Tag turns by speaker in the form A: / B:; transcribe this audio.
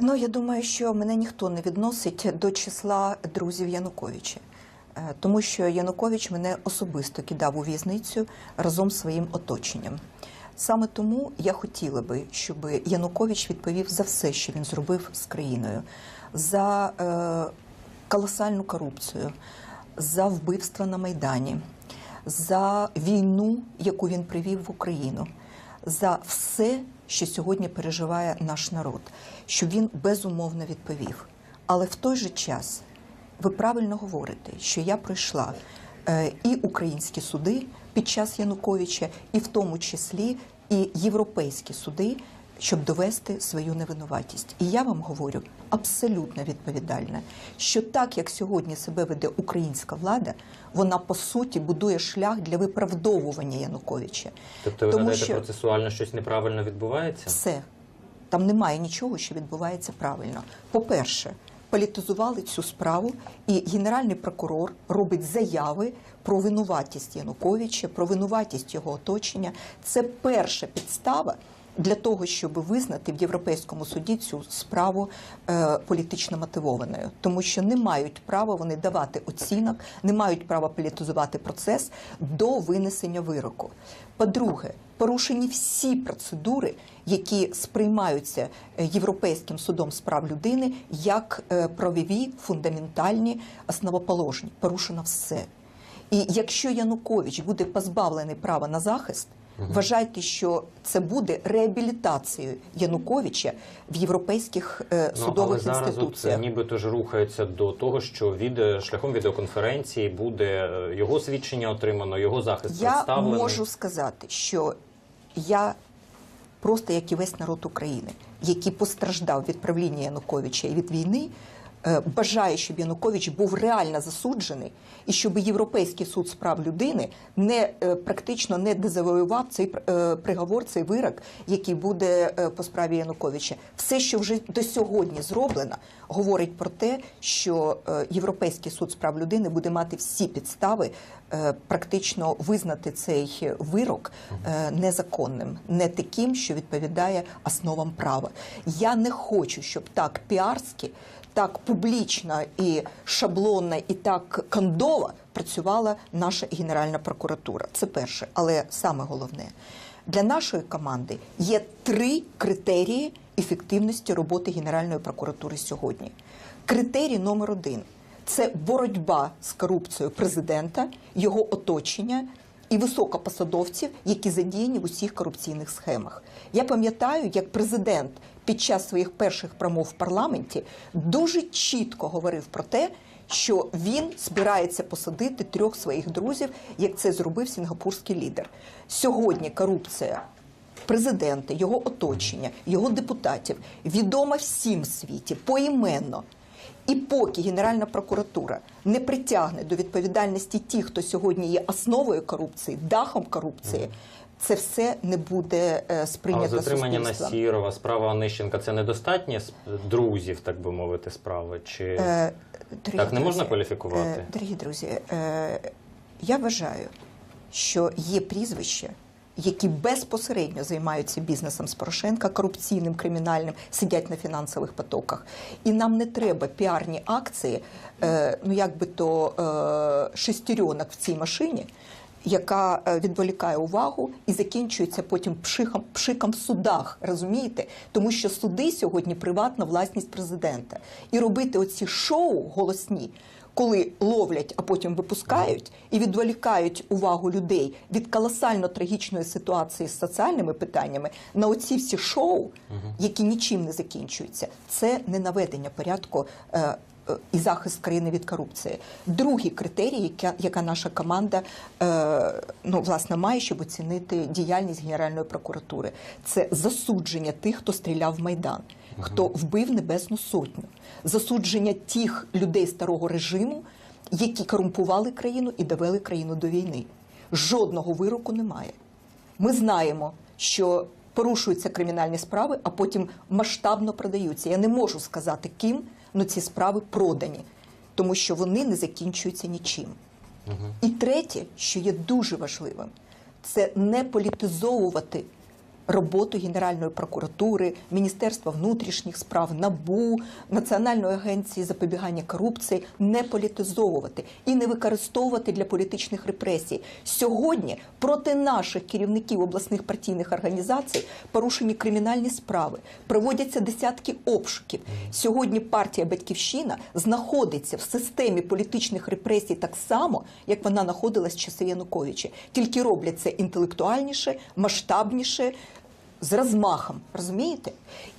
A: Ну, я думаю, що мене ніхто не відносить до числа друзів Януковича, Е, тому що Янукович мене особисто кидав у в'язницю разом з своїм оточенням. Саме тому я хотіла би, щоб Янукович відповів за все, що він зробив з країною, за е, колосальну корупцію, за вбивства на Майдані, за війну, яку він привів в Україну, за все, що сьогодні переживає наш народ, що він безумовно відповів. Але в той же час ви правильно говорите, що я пройшла е, і українські суди під час Януковича, і в тому числі і європейські суди, щоб довести свою невинуватість. І я вам говорю абсолютно відповідально, що так як сьогодні себе веде українська влада, вона по суті будує шлях для виправдовування Януковича.
B: Тобто ви
A: Тому
B: гадаєте,
A: що-
B: процесуально щось неправильно відбувається?
A: Все. Там немає нічого, що відбувається правильно. По-перше, політизували цю справу, і генеральний прокурор робить заяви про винуватість Януковича, про винуватість його оточення. Це перша підстава. Для того щоб визнати в європейському суді цю справу е, політично мотивованою, тому що не мають права вони давати оцінок, не мають права політизувати процес до винесення вироку. По-друге, порушені всі процедури, які сприймаються е, Європейським судом з прав людини як е, правові фундаментальні основоположні. Порушено все. І якщо Янукович буде позбавлений права на захист, вважайте, що це буде реабілітацією Януковича в європейських е,
B: Ну, але
A: судових
B: зараз от,
A: інституціях.
B: нібито ж рухається до того, що від шляхом відеоконференції буде е, його свідчення отримано, його захист
A: Я
B: представлений.
A: можу сказати, що я просто як і весь народ України, який постраждав від правління Януковича і від війни, е, бажаю, щоб Янукович був реально засуджений, і щоб Європейський суд з прав людини не е, практично не дезавоював цей е, приговор, цей вирок, який буде по справі Януковича. Все, що вже до сьогодні зроблено, говорить про те, що Європейський суд з прав людини буде мати всі підстави практично визнати цей вирок незаконним, не таким, що відповідає основам права. Я не хочу, щоб так піарськи, так публічно і шаблонно, і так кондово працювала наша Генеральна прокуратура. Це перше, але саме головне. Для нашої команди є три критерії ефективності роботи Генеральної прокуратури сьогодні. Критерій номер один це боротьба з корупцією президента, його оточення і високопосадовців, які задіяні в усіх корупційних схемах. Я пам'ятаю, як президент під час своїх перших промов в парламенті дуже чітко говорив про те, що він збирається посадити трьох своїх друзів, як це зробив сінгапурський лідер. Сьогодні корупція президента, його оточення, його депутатів відома всім світі поіменно. І поки Генеральна прокуратура не притягне до відповідальності ті, хто сьогодні є основою корупції, дахом корупції, це все не буде е,
B: Але затримання
A: суспільством.
B: Насірова, справа Онищенка це недостатньо с- друзів, так би мовити, справи? Чи
A: Е, дорогі
B: Так не можна
A: друзі,
B: кваліфікувати?
A: е, Дорогі друзі, е, я вважаю, що є прізвища, які безпосередньо займаються бізнесом з Порошенка, корупційним, кримінальним, сидять на фінансових потоках. І нам не треба піарні акції, е, ну як би то е, шестеренок в цій машині. Яка е, відволікає увагу і закінчується потім пшиком, пшиком в судах, розумієте? Тому що суди сьогодні приватна власність президента. І робити оці шоу голосні, коли ловлять, а потім випускають і відволікають увагу людей від колосально трагічної ситуації з соціальними питаннями на оці всі шоу, які нічим не закінчуються, це не наведення порядку. е, е, І захист країни від корупції. Другий критерій, яка, яка наша команда е, ну, власне має, щоб оцінити діяльність Генеральної прокуратури, це засудження тих, хто стріляв в Майдан, хто вбив Небесну Сотню, засудження тих людей старого режиму, які корумпували країну і довели країну до війни. Жодного вироку немає. Ми знаємо, що порушуються кримінальні справи, а потім масштабно продаються. Я не можу сказати, ким, але ці справи продані, тому що вони не закінчуються нічим. І третє, що є дуже важливим, це не політизовувати роботу Генеральної прокуратури, Міністерства внутрішніх справ, НАБУ, Національної агенції запобігання корупції не політизовувати і не використовувати для політичних репресій. Сьогодні проти наших керівників обласних партійних організацій порушені кримінальні справи, проводяться десятки обшуків. Сьогодні партія Батьківщина знаходиться в системі політичних репресій так само, як вона знаходилась в часи Януковича. Тільки роблять це інтелектуальніше, масштабніше, з розмахом. Розумієте?